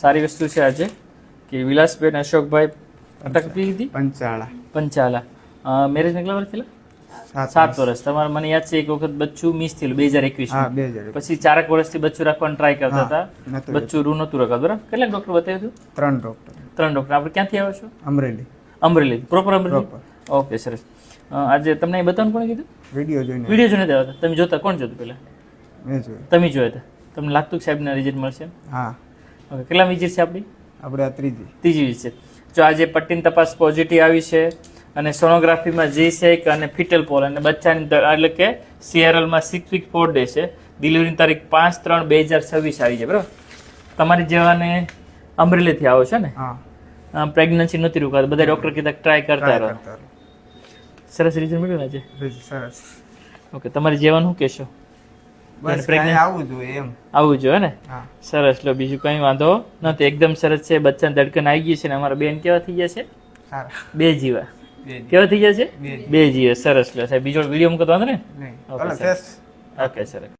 સારી વસ્તુ છે આજે કે વિલાસબેન અશોકભાઈ અટક હતી પંચાળા. પંચાલા મેરેજ કેટલા વર્ષ થયેલા? સાત વર્ષ. તમારે મને યાદ છે એક વખત બચ્ચું મિસ થયેલું બે હજાર એકવીસ. પછી ચારક વર્ષથી બચ્ચું રાખવાનું ટ્રાય કરતા હતા. બચ્ચું રૂ નતું રખાતું. બરાબર? કેટલા ડોક્ટર બતાવ્યું હતું? ત્રણ ડોક્ટર ત્રણ ડોક્ટર આપણે ક્યાંથી આવ્યો છો? અમરેલી. અમરેલી. પ્રોપર અમરેલી? ઓકે સરસ. આજે તમને બતાવવાનું કોણે કીધું? વીડિયો જોઈને. વીડિયો જોઈને આવ્યા તમે જોતા? કોણ જોતું પેલા તમે જોયા હતા. તમને લાગતું કે સાહેબના રિઝલ્ટ મળશે હા. કેટલા વિઝિટ છે આપણી? આપણે આ ત્રીજી. ત્રીજી વિઝિટ જો આજે પટ્ટીની તપાસ પોઝિટિવ આવી છે અને સોનોગ્રાફીમાં જી શેક અને ફિટલ પોલ અને બચ્ચાની એટલે કે સીઆરએલમાં સિક્સ વીક ફોર ડે છે. ડિલિવરીની તારીખ પાંચ ત્રણ બે હજાર છવ્વીસ આવી છે બરાબર? તમારી જેવાને અમરેલીથી આવો છો ને? પ્રેગ્નન્સી નથી રોકાતી. બધા ડૉક્ટર કીધા ટ્રાય કરતા રહો. સરસ રિઝલ્ટ મળ્યું આજે? સરસ. ઓકે તમારી જેવાનું શું કહેશો? બસ આવવું જોઈએ એમ. આવું જોઈએ ને? સરસ. લો બીજું કંઈ વાંધો નથી. એકદમ સરસ છે. બચ્ચાને ધડકન આવી ગઈ છે ને અમારા બેન કેવા થઈ ગયા છે? સારા. બે જીવા. કેવા થઈ ગયા છે? બે જીવા. સરસ. લો સાહેબ બીજો વીડિયો મૂકતો વાંધો ને ઓકે સરસ.